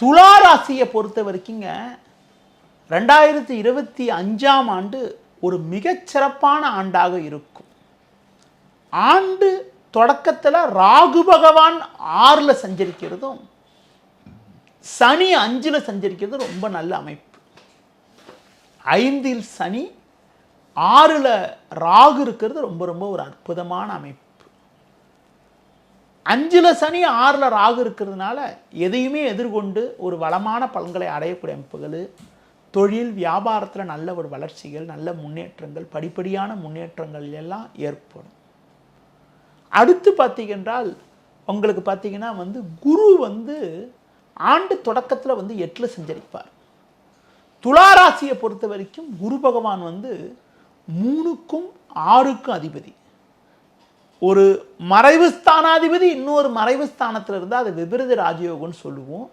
துலா ராசியை பொறுத்த வரைக்குங்க ரெண்டாயிரத்தி இருபத்தி அஞ்சாம் ஆண்டு ஒரு மிகச்சிறப்பான ஆண்டாக இருக்கும். ஆண்டு தொடக்கத்தில் ராகு பகவான் ஆறில் சஞ்சரிக்கிறதும் சனி அஞ்சில் சஞ்சரிக்கிறது ரொம்ப நல்ல அமைப்பு. ஐந்தில் சனி ஆறில் ராகு இருக்கிறது ரொம்ப ரொம்ப ஒரு அற்புதமான அமைப்பு. அஞ்சில் சனி ஆறில் ராகு இருக்கிறதுனால எதையுமே எதிர்கொண்டு ஒரு வளமான பலன்களை அடையக்கூடிய அமைப்புகள் தொழில் வியாபாரத்தில் நல்ல ஒரு வளர்ச்சிகள் நல்ல முன்னேற்றங்கள் படிப்படியான முன்னேற்றங்கள் எல்லாம் ஏற்படும். அடுத்து பார்த்தீங்கன்றால் உங்களுக்கு பார்த்தீங்கன்னா வந்து குரு வந்து ஆண்டு தொடக்கத்தில் வந்து எட்டில் சஞ்சரிப்பார். துளாராசியை பொறுத்த வரைக்கும் குரு பகவான் வந்து மூணுக்கும் ஆறுக்கும் அதிபதி. ஒரு மறைவு ஸ்தானாதிபதி இன்னொரு மறைவு ஸ்தானத்தில் இருந்தால் அது விபரீத ராஜயோகம்னு சொல்லுவோம்.